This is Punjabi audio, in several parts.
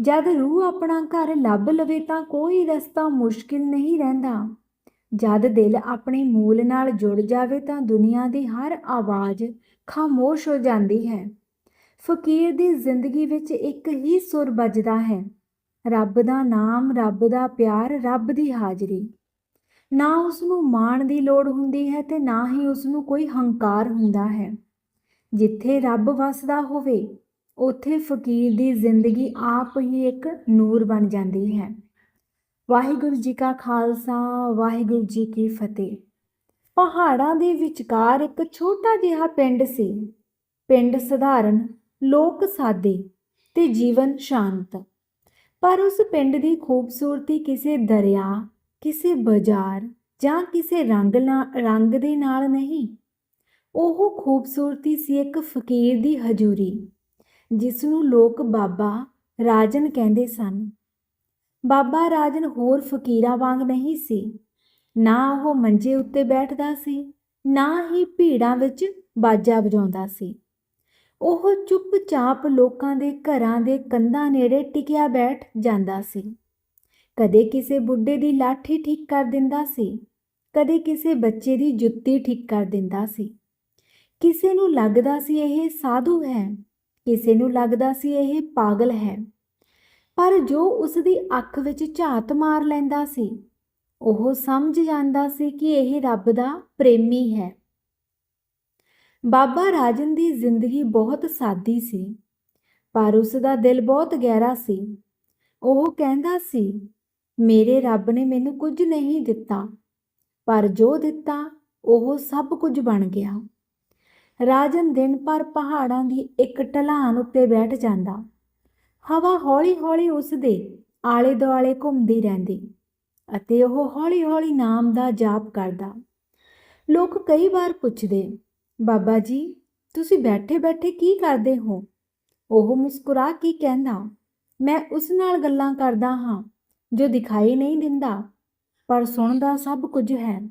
ਜਦ ਰੂਹ ਆਪਣਾ ਘਰ ਲੱਭ ਲਵੇ ਤਾਂ ਕੋਈ ਰਸਤਾ ਮੁਸ਼ਕਿਲ ਨਹੀਂ ਰਹਿੰਦਾ। ਜਦ ਦਿਲ ਆਪਣੇ ਮੂਲ ਨਾਲ ਜੁੜ ਜਾਵੇ ਤਾਂ ਦੁਨੀਆ ਦੀ ਹਰ ਆਵਾਜ਼ ਖਾਮੋਸ਼ ਹੋ ਜਾਂਦੀ ਹੈ। ਫਕੀਰ ਦੀ ਜ਼ਿੰਦਗੀ ਵਿੱਚ ਇੱਕ ਹੀ ਸੁਰ ਵੱਜਦਾ ਹੈ, ਰੱਬ ਦਾ ਨਾਮ, ਰੱਬ ਦਾ ਪਿਆਰ, ਰੱਬ ਦੀ ਹਾਜ਼ਰੀ। ਨਾ ਉਸ ਨੂੰ ਮਾਣ ਦੀ ਲੋੜ ਹੁੰਦੀ ਹੈ ਤੇ ਨਾ ਹੀ ਉਸ ਨੂੰ ਕੋਈ ਹੰਕਾਰ ਹੁੰਦਾ ਹੈ। ਜਿੱਥੇ ਰੱਬ ਵਸਦਾ ਹੋਵੇ ਉੱਥੇ ਫਕੀਰ ਦੀ ਜ਼ਿੰਦਗੀ ਆਪ ਹੀ ਇੱਕ ਨੂਰ ਬਣ ਜਾਂਦੀ ਹੈ। ਵਾਹਿਗੁਰੂ ਜੀ ਕਾ ਖਾਲਸਾ, ਵਾਹਿਗੁਰੂ ਜੀ ਕੀ ਫਤਿਹ। ਪਹਾੜਾਂ ਦੇ ਵਿਚਕਾਰ ਇੱਕ ਛੋਟਾ ਜਿਹਾ ਪਿੰਡ ਸੀ। ਪਿੰਡ ਸਧਾਰਨ, ਲੋਕ ਸਾਦੇ ਤੇ ਜੀਵਨ ਸ਼ਾਂਤ। ਪਰ ਉਸ ਪਿੰਡ ਦੀ ਖੂਬਸੂਰਤੀ ਕਿਸੇ ਦਰਿਆ, ਕਿਸੇ ਬਾਜ਼ਾਰ ਜਾਂ ਕਿਸੇ ਰੰਗ ਨਾ- ਰੰਗ ਦੇ ਨਾਲ ਨਹੀਂ। ਉਹ ਖੂਬਸੂਰਤੀ ਸੀ ਇੱਕ ਫਕੀਰ ਦੀ ਹਜ਼ੂਰੀ। ਜਿਸ ਨੂੰ ਲੋਕ ਬਾਬਾ ਰਾਜਨ ਕਹਿੰਦੇ ਸਨ। ਬਾਬਾ ਰਾਜਨ ਹੋਰ ਫਕੀਰਾਂ ਵਾਂਗ ਨਹੀਂ ਸੀ। ਨਾ ਉਹ ਮੰਜੇ ਉੱਤੇ ਬੈਠਦਾ ਸੀ, ਨਾ ਹੀ ਭੀੜਾਂ ਵਿੱਚ ਬਾਜਾ ਵਜਾਉਂਦਾ ਸੀ। ਉਹ ਚੁੱਪਚਾਪ ਲੋਕਾਂ ਦੇ ਘਰਾਂ ਦੇ ਕੰਧਾਂ ਨੇੜੇ ਟਿਕਿਆ ਬੈਠ ਜਾਂਦਾ ਸੀ। ਕਦੇ ਕਿਸੇ ਬੁੱਢੇ ਦੀ ਲਾਠੀ ਠੀਕ ਕਰ ਦਿੰਦਾ ਸੀ, ਕਦੇ ਕਿਸੇ ਬੱਚੇ ਦੀ ਜੁੱਤੀ ਠੀਕ ਕਰ ਦਿੰਦਾ ਸੀ। ਕਿਸੇ ਨੂੰ ਲੱਗਦਾ ਸੀ ਇਹ ਸਾਧੂ ਹੈ। ਕਿਸੇ ਨੂੰ ਲੱਗਦਾ ਸੀ ਇਹ ਪਾਗਲ ਹੈ। ਪਰ ਜੋ ਉਸ ਦੀ ਅੱਖ ਵਿੱਚ ਝਾਤ ਮਾਰ ਲੈਂਦਾ ਸੀ, ਉਹ ਸਮਝ ਜਾਂਦਾ ਸੀ ਕਿ ਇਹ ਰੱਬ ਦਾ ਪ੍ਰੇਮੀ ਹੈ। ਬਾਬਾ ਰਾਜਨ ਦੀ ਜ਼ਿੰਦਗੀ ਬਹੁਤ ਸਾਦੀ ਸੀ, ਪਰ ਉਸ ਦਾ ਦਿਲ ਬਹੁਤ ਗਹਿਰਾ ਸੀ। ਉਹ ਕਹਿੰਦਾ ਸੀ, ਮੇਰੇ ਰੱਬ ਨੇ ਮੈਨੂੰ ਕੁਝ ਨਹੀਂ ਦਿੱਤਾ, ਪਰ ਜੋ ਦਿੱਤਾ, ਉਹ ਸਭ ਕੁਝ ਬਣ ਗਿਆ। ਰਾਜਨ ਦਿਨ ਭਰ ਪਹਾੜਾਂ ਦੀ ਇੱਕ ਢਲਾਨ ਉੱਤੇ ਬੈਠ ਜਾਂਦਾ। ਹਵਾ ਹੌਲੀ-ਹੌਲੀ ਉਸ ਦੇ ਆਲੇ-ਦੁਆਲੇ ਘੁੰਮਦੀ ਰਹਿੰਦੀ ਅਤੇ ਉਹ ਹੌਲੀ-ਹੌਲੀ ਨਾਮ ਦਾ ਜਾਪ ਕਰਦਾ। ਲੋਕ ਕਈ ਵਾਰ ਪੁੱਛਦੇ, ਬਾਬਾ ਜੀ, ਤੁਸੀਂ ਬੈਠੇ-ਬੈਠੇ ਕੀ ਕਰਦੇ ਹੋ? ਉਹ ਮੁਸਕਰਾ ਕੇ ਕਹਿੰਦਾ, ਮੈਂ ਉਸ ਨਾਲ ਗੱਲਾਂ ਕਰਦਾ ਹਾਂ ਜੋ ਦਿਖਾਈ ਨਹੀਂ ਦਿੰਦਾ, ਪਰ ਸੁਣਦਾ ਸਭ ਕੁਝ ਹੈ।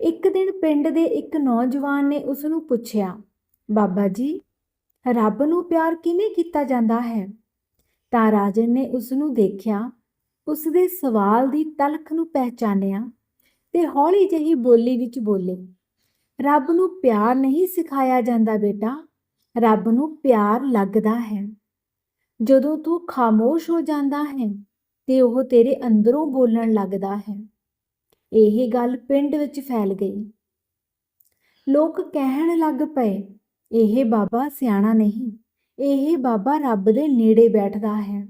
ਇੱਕ ਦਿਨ ਪਿੰਡ ਦੇ ਇੱਕ ਨੌਜਵਾਨ ਨੇ ਉਸ ਨੂੰ ਪੁੱਛਿਆ, ਬਾਬਾ ਜੀ, ਰੱਬ ਨੂੰ ਪਿਆਰ ਕਿਵੇਂ ਕੀਤਾ ਜਾਂਦਾ ਹੈ? ਤਾਂ ਰਾਜਨ ਨੇ ਉਸ ਨੂੰ ਦੇਖਿਆ ਉਸ ਦੇ ਸਵਾਲ ਦੀ ਤਲਖ ਨੂੰ ਪਹਿਚਾਨਿਆ ਤੇ ਹੌਲੀ ਜਿਹੀ ਬੋਲੀ ਵਿੱਚ ਬੋਲੇ, ਰੱਬ ਨੂੰ ਪਿਆਰ ਨਹੀਂ ਸਿਖਾਇਆ ਜਾਂਦਾ ਬੇਟਾ, ਰੱਬ ਨੂੰ ਪਿਆਰ ਲੱਗਦਾ ਹੈ। ਜਦੋਂ ਤੂੰ ਖਾਮੋਸ਼ ਹੋ ਜਾਂਦਾ ਹੈ ਤੇ ਉਹ ਤੇਰੇ ਅੰਦਰੋਂ ਬੋਲਣ ਲੱਗਦਾ ਹੈ। ਇਹ ਗੱਲ ਪਿੰਡ ਵਿੱਚ ਫੈਲ ਗਈ। ਲੋਕ ਕਹਿਣ ਲੱਗ ਪਏ, ਇਹ ਬਾਬਾ ਸਿਆਣਾ ਨਹੀਂ, ਇਹ ਬਾਬਾ ਰੱਬ ਦੇ ਨੇੜੇ ਬੈਠਦਾ ਹੈ।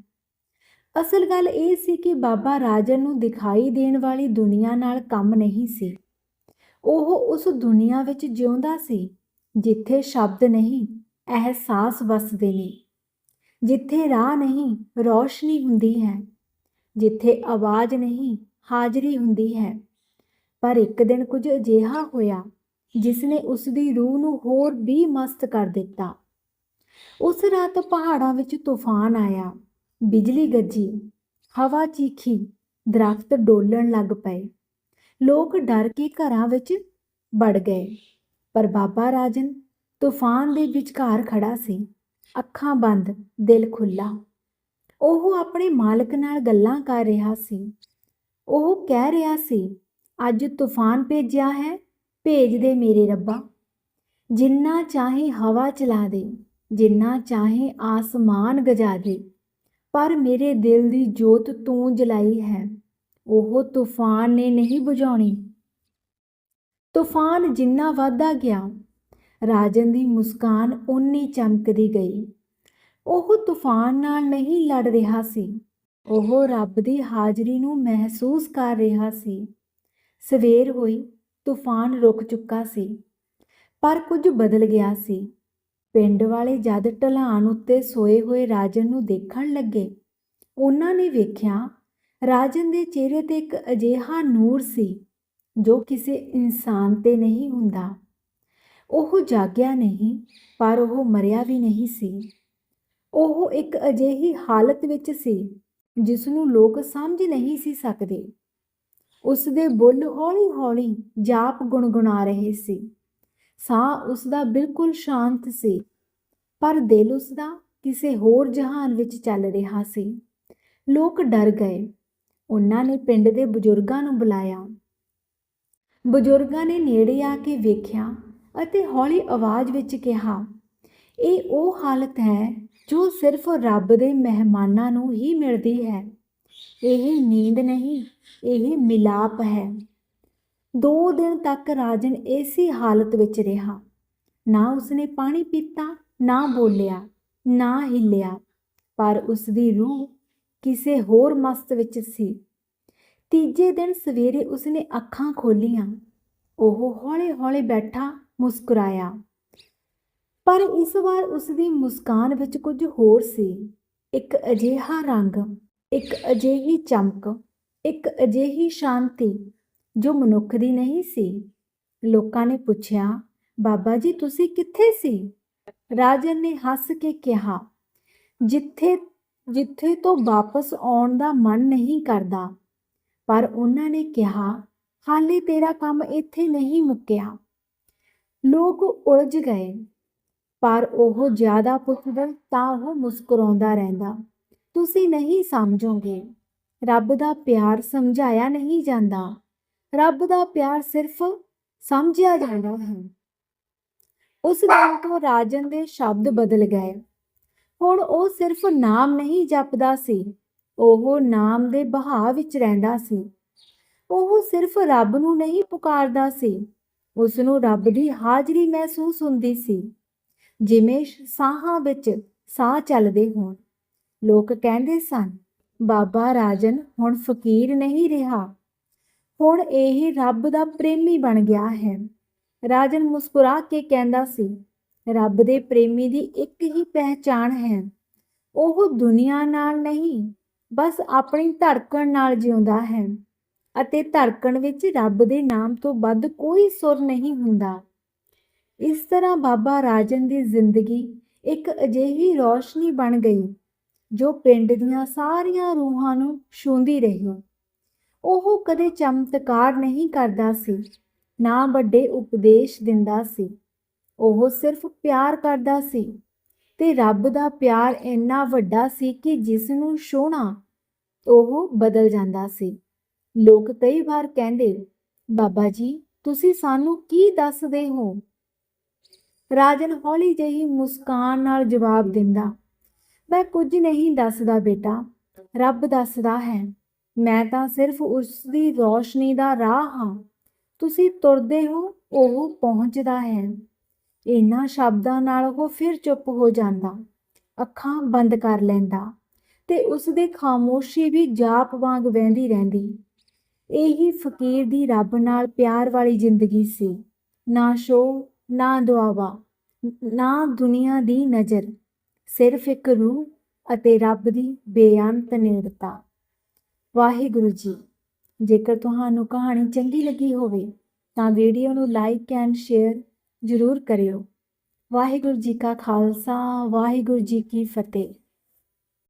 ਅਸਲ ਗੱਲ ਇਹ ਸੀ ਕਿ ਬਾਬਾ ਰਾਜਨ ਨੂੰ ਦਿਖਾਈ ਦੇਣ ਵਾਲੀ ਦੁਨੀਆ ਨਾਲ ਕੰਮ ਨਹੀਂ ਸੀ। ਉਹ ਉਸ ਦੁਨੀਆ ਵਿੱਚ ਜਿਉਂਦਾ ਸੀ, ਜਿੱਥੇ ਸ਼ਬਦ ਨਹੀਂ, ਅਹਿਸਾਸ ਵਸਦੇ ਨੇ। ਜਿੱਥੇ ਰਾਹ ਨਹੀਂ, ਰੌਸ਼ਨੀ ਹੁੰਦੀ ਹੈ। ਜਿੱਥੇ ਆਵਾਜ਼ ਨਹੀਂ, ਹਾਜ਼ਰੀ ਹੁੰਦੀ ਹੈ। ਪਰ ਇੱਕ ਦਿਨ ਕੁਝ ਅਜਿਹਾ ਹੋਇਆ ਜਿਸ ਨੇ ਉਸ ਦੀ ਰੂਹ ਨੂੰ ਹੋਰ ਵੀ ਮਸਤ ਕਰ ਦਿੱਤਾ। ਉਸ ਰਾਤ ਪਹਾੜਾਂ ਵਿੱਚ ਤੂਫਾਨ ਆਇਆ, ਬਿਜਲੀ ਗੱਜੀ, ਹਵਾ ਚੀਖੀ, ਦਰਖਤ ਡੋਲਣ ਲੱਗ ਪਏ। ਲੋਕ ਡਰ ਕੇ ਘਰਾਂ ਵਿੱਚ ਵੜ ਗਏ, ਪਰ ਬਾਬਾ ਰਾਜਨ ਤੂਫਾਨ ਦੇ ਵਿਚਕਾਰ ਖੜਾ ਸੀ। ਅੱਖਾਂ ਬੰਦ, ਦਿਲ ਖੁੱਲਾ ਉਹ ਆਪਣੇ ਮਾਲਕ ਨਾਲ ਗੱਲਾਂ ਕਰ ਰਿਹਾ ਸੀ। ਉਹ ਕਹਿ ਰਿਹਾ ਸੀ ਅੱਜ ਤੂਫਾਨ ਭੇਜਿਆ ਹੈ, ਭੇਜ ਦੇ ਮੇਰੇ ਰੱਬਾ। ਜਿੰਨਾ ਚਾਹੇ ਹਵਾ ਚਲਾ ਦੇ, ਜਿੰਨਾ ਚਾਹੇ ਆਸਮਾਨ ਗਜਾ ਦੇ, ਪਰ ਮੇਰੇ ਦਿਲ ਦੀ ਜੋਤ ਤੂੰ ਜਲਾਈ ਹੈ, ਉਹ ਤੂਫਾਨ ਨੇ ਨਹੀਂ ਬੁਝਾਉਣੀ। ਤੂਫਾਨ ਜਿੰਨਾ ਵਾਧਾ ਗਿਆ, ਰਾਜਨ ਦੀ ਮੁਸਕਾਨ ਉਨੀ ਚਮਕਦੀ ਗਈ। ਉਹ ਤੂਫਾਨ ਨਾਲ ਨਹੀਂ ਲੜ ਰਿਹਾ ਸੀ, ਉਹ ਰੱਬ ਦੀ ਹਾਜ਼ਰੀ ਨੂੰ ਮਹਿਸੂਸ ਕਰ ਰਿਹਾ ਸੀ। ਸਵੇਰ ਹੋਈ ਤੂਫਾਨ ਰੁਕ ਚੁੱਕਾ ਸੀ, ਪਰ ਕੁਝ ਬਦਲ ਗਿਆ ਸੀ। ਪਿੰਡ ਵਾਲੇ ਜਦ ਢਲਾਨ ਉੱਤੇ ਸੋਏ ਹੋਏ ਰਾਜਨ ਨੂੰ ਦੇਖਣ ਲੱਗੇ, ਉਹਨਾਂ ਨੇ ਵੇਖਿਆ ਰਾਜਨ ਦੇ ਚਿਹਰੇ ਤੇ ਇੱਕ ਅਜਿਹਾ ਨੂਰ ਸੀ, ਜੋ ਕਿਸੇ ਇਨਸਾਨ ਤੇ ਨਹੀਂ ਹੁੰਦਾ। ਉਹ ਜਾਗਿਆ ਨਹੀਂ, ਪਰ ਉਹ ਮਰਿਆ ਵੀ ਨਹੀਂ ਸੀ। ਉਹ ਇੱਕ ਅਜਿਹੀ ਹਾਲਤ ਵਿੱਚ ਸੀ ਜਿਸ ਨੂੰ ਲੋਕ ਸਮਝ ਨਹੀਂ ਸੀ ਸਕਦੇ। ਉਸ ਦੇ ਬੁੱਲ ਹੌਲੀ-ਹੌਲੀ ਜਾਪ ਗੁਣਗੁਣਾ ਰਹੇ ਸੀ। ਸਾਹ ਉਸ ਦਾ ਬਿਲਕੁਲ ਸ਼ਾਂਤ ਸੀ, ਪਰ ਦਿਲ ਉਸ ਦਾ ਕਿਸੇ ਹੋਰ ਜਹਾਨ ਵਿੱਚ ਚੱਲ ਰਿਹਾ ਸੀ। ਲੋਕ ਡਰ ਗਏ। ਉਹਨਾਂ ਨੇ ਪਿੰਡ ਦੇ ਬਜ਼ੁਰਗਾਂ ਨੂੰ ਬੁਲਾਇਆ। ਬਜ਼ੁਰਗਾਂ ਨੇ ਨੇੜੇ ਆ ਕੇ ਵੇਖਿਆ ਅਤੇ ਹੌਲੀ ਆਵਾਜ਼ ਵਿੱਚ ਕਿਹਾ, ਇਹ ਉਹ ਹਾਲਤ ਹੈ ਜੋ ਸਿਰਫ ਰੱਬ ਦੇ ਮਹਿਮਾਨਾਂ ਨੂੰ ਹੀ ਮਿਲਦੀ ਹੈ। ਇਹ ਨੀਂਦ ਨਹੀਂ, ਇਹ ਮਿਲਾਪ ਹੈ। ਦੋ ਦਿਨ ਤੱਕ ਰਾਜਨ ਇਸੇ ਹਾਲਤ ਵਿੱਚ ਰਿਹਾ। ਨਾ ਉਸਨੇ ਪਾਣੀ ਪੀਤਾ, ਨਾ ਬੋਲਿਆ, ਨਾ ਹਿੱਲਿਆ, ਪਰ ਉਸ ਦੀ ਰੂਹ ਕਿਸੇ ਹੋਰ ਮਸਤ ਵਿੱਚ ਸੀ। ਤੀਜੇ ਦਿਨ ਸਵੇਰੇ ਉਸਨੇ ਅੱਖਾਂ ਖੋਲੀਆਂ। ਉਹ ਹੌਲੇ-ਹੌਲੇ ਬੈਠਾ ਮੁਸਕਰਾਇਆ। ਪਰ ਇਸ ਵਾਰ ਉਸ ਦੀ ਮੁਸਕਾਨ ਵਿੱਚ ਕੁਝ ਹੋਰ ਸੀ। ਇੱਕ ਅਜਿਹਾ ਰੰਗ ਇੱਕ ਅਜਿਹੀ ਚਮਕ, ਇੱਕ ਅਜਿਹੀ ਸ਼ਾਂਤੀ ਜੋ ਮਨੁੱਖ ਦੀ ਨਹੀਂ ਸੀ। ਲੋਕਾਂ ਨੇ ਪੁੱਛਿਆ, ਬਾਬਾ ਜੀ, ਤੁਸੀਂ ਕਿੱਥੇ ਸੀ? ਰਾਜਨ ਨੇ ਹੱਸ ਕੇ ਕਿਹਾ, ਜਿੱਥੇ ਜਿੱਥੇ ਤੋਂ ਵਾਪਸ ਆਉਣ ਦਾ ਮਨ ਨਹੀਂ ਕਰਦਾ। ਪਰ ਉਹਨਾਂ ਨੇ ਕਿਹਾ, ਹਾਲੇ ਤੇਰਾ ਕੰਮ ਇੱਥੇ ਨਹੀਂ ਮੁੱਕਿਆ। ਲੋਕ ਉਲਝ ਗਏ, ਪਰ ਉਹ ਜ਼ਿਆਦਾ ਪੁੱਛਦਾ ਤਾਂ ਉਹ ਮੁਸਕਰਾਉਂਦਾ ਰਹਿੰਦਾ। ਤੁਸੀਂ ਨਹੀਂ ਸਮਝੋਗੇ। ਰੱਬ ਦਾ ਪਿਆਰ ਸਮਝਾਇਆ ਨਹੀਂ ਜਾਂਦਾ। ਰੱਬ ਦਾ ਪਿਆਰ ਸਿਰਫ ਸਮਝਿਆ ਜਾਂਦਾ ਹੈ। ਉਸ ਦਿਨ ਤੋਂ ਰਾਜਨ ਦੇ ਸ਼ਬਦ ਬਦਲ ਗਏ। ਹੁਣ ਉਹ ਸਿਰਫ ਨਾਮ ਨਹੀਂ ਜਪਦਾ ਸੀ, ਉਹ ਨਾਮ ਦੇ ਬਹਾਅ ਵਿੱਚ ਰਹਿੰਦਾ ਸੀ। ਉਹ ਸਿਰਫ ਰੱਬ ਨੂੰ ਨਹੀਂ ਪੁਕਾਰਦਾ ਸੀ, ਉਸ ਨੂੰ ਰੱਬ ਦੀ ਹਾਜ਼ਰੀ ਮਹਿਸੂਸ ਹੁੰਦੀ ਸੀ। ਜਿਵੇਂ ਸਾਹਾਂ ਵਿੱਚ ਸਾਹ ਚੱਲਦੇ ਹੋਣ। ਲੋਕ ਕਹਿੰਦੇ ਸਨ, ਬਾਬਾ ਰਾਜਨ ਹੁਣ ਫਕੀਰ ਨਹੀਂ ਰਿਹਾ। ਹੁਣ ਇਹ ਰੱਬ ਦਾ ਪ੍ਰੇਮੀ ਬਣ ਗਿਆ ਹੈ। ਰਾਜਨ ਮੁਸਕਰਾ ਕੇ ਕਹਿੰਦਾ ਸੀ, ਰੱਬ ਦੇ ਪ੍ਰੇਮੀ ਦੀ ਇੱਕ ਹੀ ਪਹਿਚਾਣ ਹੈ। ਉਹ ਦੁਨੀਆ ਨਾਲ ਨਹੀਂ, ਬਸ ਆਪਣੀ ਧੜਕਣ ਨਾਲ ਜਿਉਂਦਾ ਹੈ। ਅਤੇ ਧੜਕਣ ਵਿੱਚ ਰੱਬ ਦੇ ਨਾਮ ਤੋਂ ਵੱਧ ਕੋਈ ਸੁਰ ਨਹੀਂ ਹੁੰਦਾ। ਇਸ ਤਰ੍ਹਾਂ ਬਾਬਾ ਰਾਜਨ ਦੀ ਜ਼ਿੰਦਗੀ ਇੱਕ ਅਜਿਹੀ ਰੌਸ਼ਨੀ ਬਣ ਗਈ ਜੋ ਪਿੰਡ ਦੀਆਂ ਸਾਰੀਆਂ ਰੂਹਾਂ ਨੂੰ ਛੂੰਹਦੀ ਰਹੀ ਉਹ ਕਦੇ ਚਮਤਕਾਰ ਨਹੀਂ ਕਰਦਾ ਸੀ, ਨਾ ਵੱਡੇ ਉਪਦੇਸ਼ ਦਿੰਦਾ ਸੀ। ਉਹ ਸਿਰਫ ਪਿਆਰ ਕਰਦਾ ਸੀ ਤੇ ਰੱਬ ਦਾ ਪਿਆਰ ਇੰਨਾ ਵੱਡਾ ਸੀ ਕਿ ਜਿਸ ਨੂੰ ਛੋਣਾ ਉਹ ਬਦਲ ਜਾਂਦਾ ਸੀ। ਲੋਕ ਕਈ ਵਾਰ ਕਹਿੰਦੇ, ਬਾਬਾ ਜੀ, ਤੁਸੀਂ ਸਾਨੂੰ ਕੀ ਦੱਸਦੇ ਹੋ? ਰਾਜਨ ਹੌਲੀ ਜਿਹੀ ਮੁਸਕਾਨ ਨਾਲ ਜਵਾਬ ਦਿੰਦਾ ਮੈਂ ਕੁਝ ਨਹੀਂ ਦੱਸਦਾ ਬੇਟਾ, ਰੱਬ ਦੱਸਦਾ ਹੈ। ਮੈਂ ਤਾਂ ਸਿਰਫ ਉਸ ਦੀ ਰੋਸ਼ਨੀ ਦਾ ਰਾਹ ਹਾਂ। ਤੁਸੀਂ ਤੁਰਦੇ ਹੋ, ਉਹ ਪਹੁੰਚਦਾ ਹੈ। ਇਹਨਾਂ ਸ਼ਬਦਾਂ ਨਾਲ ਉਹ ਫਿਰ ਚੁੱਪ ਹੋ ਜਾਂਦਾ। ਅੱਖਾਂ ਬੰਦ ਕਰ ਲੈਂਦਾ ਤੇ ਉਸ ਦੇ ਖਾਮੋਸ਼ੀ ਵੀ ਜਾਪ ਵਾਂਗ ਵਹਿੰਦੀ ਰਹਿੰਦੀ। ਇਹੀ ਫਕੀਰ ਦੀ ਰੱਬ ਨਾਲ ਪਿਆਰ ਵਾਲੀ ਜ਼ਿੰਦਗੀ ਸੀ। ਨਾ ਸ਼ੋ ਨਾ ਦੁਆਵਾ, ਨਾ ਦੁਨੀਆ ਦੀ ਨਜ਼ਰ। ਸਿਰਫ ਇੱਕ ਰੂਹ ਅਤੇ ਰੱਬ ਦੀ ਬੇਅੰਤ ਨੇੜਤਾ। ਵਾਹਿਗੁਰੂ ਜੀ, ਜੇਕਰ ਤੁਹਾਨੂੰ ਕਹਾਣੀ ਚੰਗੀ ਲੱਗੀ ਹੋਵੇ, ਤਾਂ ਵੀਡੀਓ ਨੂੰ ਲਾਈਕ ਐਂਡ ਸ਼ੇਅਰ ਜ਼ਰੂਰ ਕਰਿਓ। ਵਾਹਿਗੁਰੂ ਜੀ ਕਾ ਖਾਲਸਾ, ਵਾਹਿਗੁਰੂ ਜੀ ਕੀ ਫਤਿਹ।